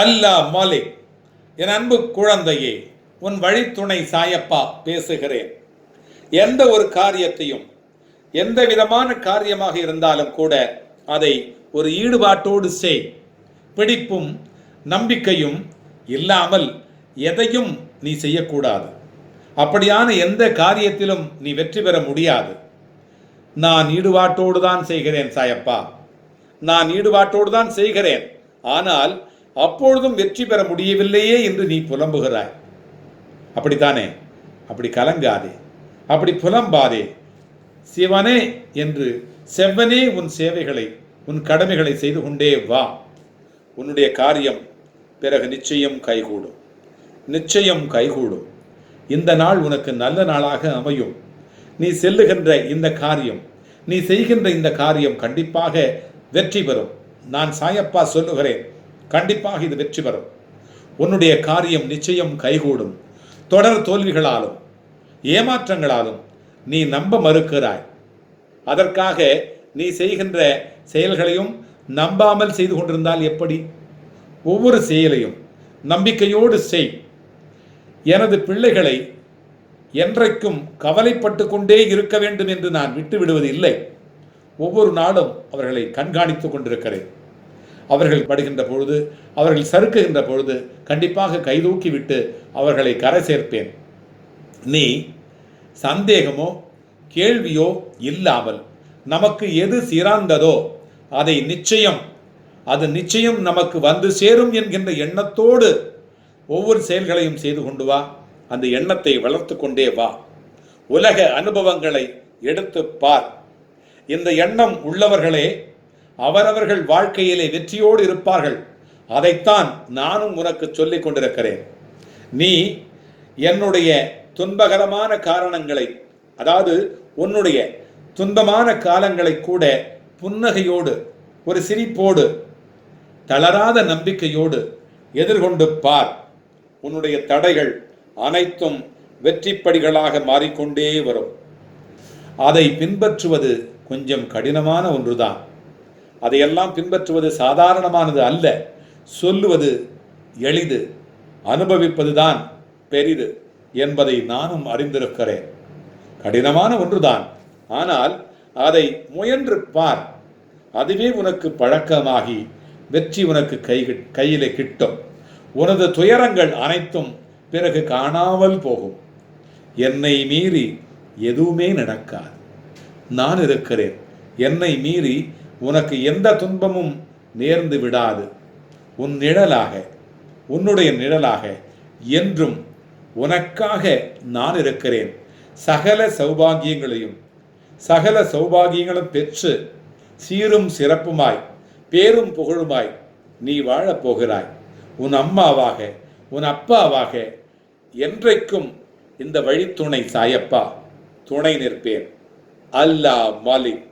அல்லா மாலிக் என் அன்பு குழந்தையே உன் வழித்துணை சாயப்பா பேசுகிறேன். எந்த ஒரு காரியத்தையும் எந்த விதமான காரியமாக இருந்தாலும் கூட அதை ஒரு ஈடுபாட்டோடு செய். பிடிப்பும் நம்பிக்கையும் இல்லாமல் எதையும் நீ செய்யக்கூடாது. அப்படியான எந்த காரியத்திலும் நீ வெற்றி பெற முடியாது. நான் ஈடுபாட்டோடு தான் செய்கிறேன் சாயப்பா. நான் ஈடுபாட்டோடு தான் செய்கிறேன். ஆனால் அப்பொழுதும் வெற்றி பெற முடியவில்லையே என்று நீ புலம்புகிறாய். அப்படித்தானே? அப்படி கலங்காதே. அப்படி புலம்பாதே. சிவனே என்று செவ்வனே உன் சேவைகளை உன் கடமைகளை செய்து கொண்டே வா. உன்னுடைய காரியம் பிறகு நிச்சயம் கைகூடும். நிச்சயம் கைகூடும். இந்த நாள் உனக்கு நல்ல நாளாக அமையும். நீ செல்லுகின்ற இந்த காரியம் நீ செய்கின்ற இந்த காரியம் கண்டிப்பாக வெற்றி பெறும். நான் சாயப்பா சொல்லுகிறேன். கண்டிப்பாக இது வெற்றி பெறும். உன்னுடைய காரியம் நிச்சயம் கைகூடும். தொடர் தோல்விகளாலும் ஏமாற்றங்களாலும் நீ நம்ப மறுக்கிறாய். அதற்காக நீ செய்கின்ற செயல்களையும் நம்பாமல் செய்து கொண்டிருந்தால் எப்படி? ஒவ்வொரு செயலையும் நம்பிக்கையோடு செய். எனது பிள்ளைகளை என்றைக்கும் கவலைப்பட்டு கொண்டே இருக்க வேண்டும் என்று நான் விட்டு விடுவது இல்லை ஒவ்வொரு நாளும் அவர்களை கண்காணித்துக் கொண்டிருக்கிறேன். அவர்கள் படுகின்ற பொழுது அவர்கள் சறுக்குகின்ற பொழுது கண்டிப்பாக கைதூக்கி விட்டு அவர்களை கரை சேர்ப்பேன். நீ சந்தேகமோ கேள்வியோ இல்லாமல் நமக்கு எது சிறந்ததோ அதை நிச்சயம் அது நிச்சயம் நமக்கு வந்து சேரும் என்கின்ற எண்ணத்தோடு ஒவ்வொரு செயல்களையும் செய்து கொண்டு வா. அந்த எண்ணத்தை வளர்த்து கொண்டே வா. உலக அனுபவங்களை எடுத்து பார். இந்த எண்ணம் உள்ளவர்களே அவரவர்கள் வாழ்க்கையிலே வெற்றியோடு இருப்பார்கள். அதைத்தான் நானும் உனக்கு சொல்லிக் கொண்டிருக்கிறேன். நீ என்னுடைய துன்பகரமான காரணங்களை அதாவது உன்னுடைய துன்பமான காலங்களை கூட புன்னகையோடு ஒரு சிரிப்போடு தளராத நம்பிக்கையோடு எதிர்கொண்டு பார். உன்னுடைய தடைகள் அனைத்தும் வெற்றிப்படிகளாக மாறிக்கொண்டே வரும். அதை பின்பற்றுவது கொஞ்சம் கடினமான ஒன்றுதான். அதையெல்லாம் பின்பற்றுவது சாதாரணமானது அல்ல. சொல்லுவது எளிது அனுபவிப்பதுதான் பெரிது என்பதை நானும் அறிந்திருக்கிறேன். கடினமான ஒன்றுதான். ஆனால் அதை முயன்று பார். அதுவே உனக்கு பழக்கமாகி வெற்றி உனக்கு கை கையிலே கிட்டும். உனது துயரங்கள் அனைத்தும் பிறகு காணாமல் போகும். என்னை மீறி எதுவுமே நடக்காது. நான் இருக்கிறேன். என்னை மீறி உனக்கு எந்த துன்பமும் நேர்ந்து விடாது. உன் நிழலாக உன்னுடைய நிழலாக என்றும் உனக்காக நான் இருக்கிறேன். சகல சௌபாகியங்களையும் சகல சௌபாகியங்களும் பெற்று சீரும் சிறப்புமாய் பேரும் புகழுமாய் நீ வாழப்போகிறாய் உன் அம்மாவாக உன் அப்பாவாக என்றைக்கும் இந்த வழித்துணை சாயப்பா துணை நிற்பேன். அல்லாஹ் மாலிக்.